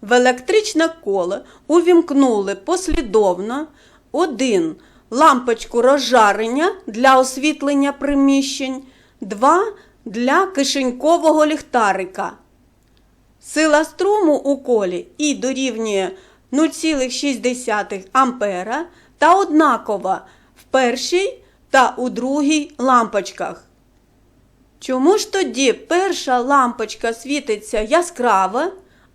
В електричне коло увімкнули послідовно один лампочку розжарення для освітлення приміщень, два для кишенькового ліхтарика. Сила струму у колі і дорівнює 0,6 ампера та однакова в першій та у другій лампочках. Чому ж тоді перша лампочка світиться яскраво,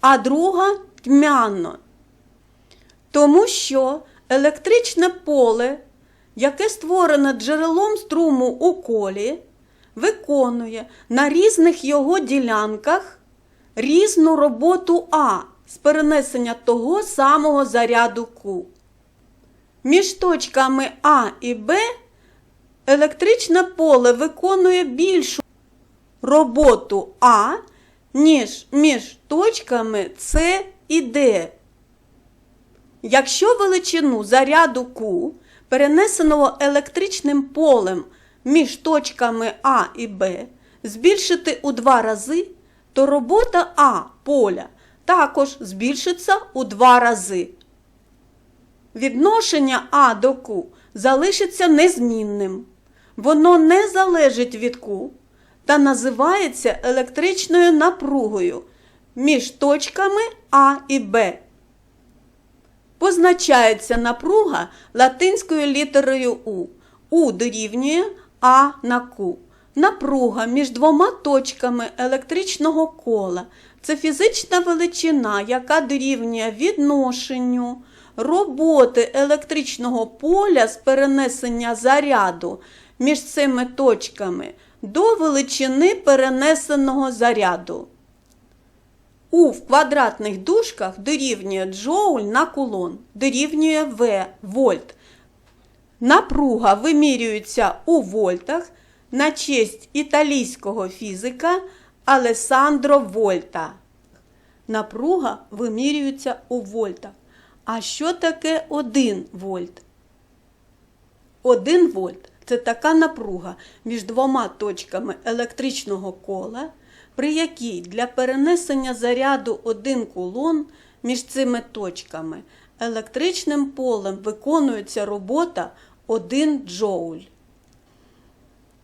а друга тьмяно? Тому що електричне поле, яке створене джерелом струму у колі, виконує на різних його ділянках різну роботу А з перенесення того самого заряду Q. Між точками А і Б електричне поле виконує більшу роботу А, ніж між точками С і Д. Якщо величину заряду Q, перенесеного електричним полем між точками А і Б, збільшити у два рази, то робота А поля також збільшиться у два рази. Відношення А до Q залишиться незмінним. Воно не залежить від Q та називається електричною напругою між точками А і Б. Позначається напруга латинською літерою У. У дорівнює А на Q. Напруга між двома точками електричного кола це фізична величина, яка дорівнює відношенню роботи електричного поля з перенесення заряду між цими точками до величини перенесеного заряду. У в квадратних дужках дорівнює джоуль на кулон, дорівнює В вольт. Напруга вимірюється у вольтах на честь італійського фізика Алесандро Вольта. Напруга вимірюється у вольтах. А що таке 1 вольт? 1 вольт це така напруга між двома точками електричного кола, при якій для перенесення заряду 1 кулон між цими точками електричним полем виконується робота 1 джоуль.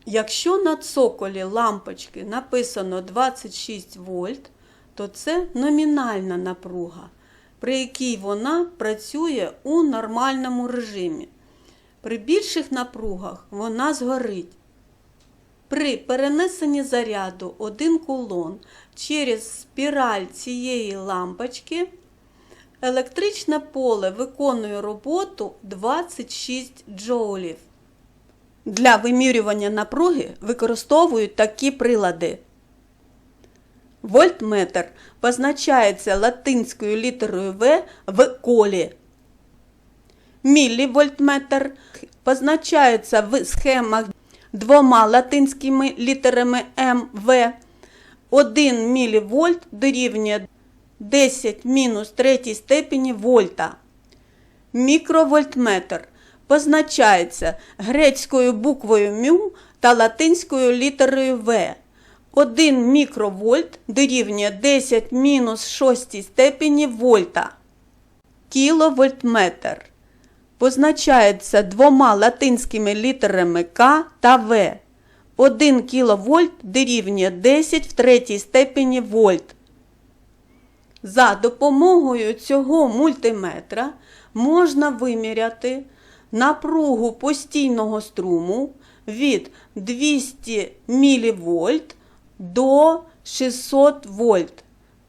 Якщо на цоколі лампочки написано 26 вольт, то це номінальна напруга, при якій вона працює у нормальному режимі. При більших напругах вона згорить. При перенесенні заряду 1 кулон через спіраль цієї лампочки електричне поле виконує роботу 26 джоулів. Для вимірювання напруги використовують такі прилади. Вольтметр позначається латинською літерою В в колі. Міллівольтметр позначається в схемах двома латинськими літерами М, В. 1 мілівольт дорівнює 10 мінус третій степені вольта. Мікровольтметр позначається грецькою буквою мю та латинською літерою В. 1 мікровольт дорівнює 10 мінус 6 степені вольта. Кіловольтметр позначається двома латинськими літерами К та В. 1 кВт дорівнює 10 в третій степені вольт. За допомогою цього мультиметра можна виміряти напругу постійного струму від 200 мВ до 600 вольт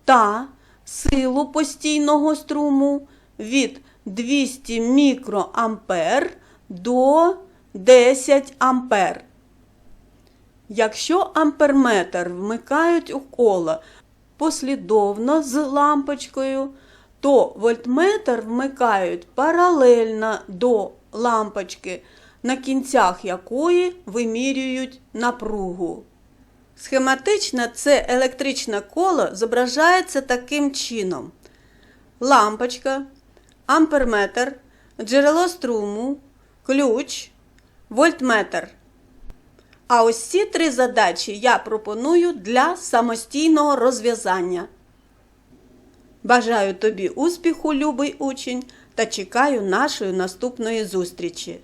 та силу постійного струму від 200 мікроампер до 10 ампер. Якщо амперметр вмикають у коло послідовно з лампочкою, то вольтметр вмикають паралельно до лампочки, на кінцях якої вимірюють напругу. Схематично це електричне коло зображається таким чином: лампочка, амперметр, джерело струму, ключ, вольтметр. А ось ці три задачі я пропоную для самостійного розв'язання. Бажаю тобі успіху, любий учень, та чекаю нашої наступної зустрічі.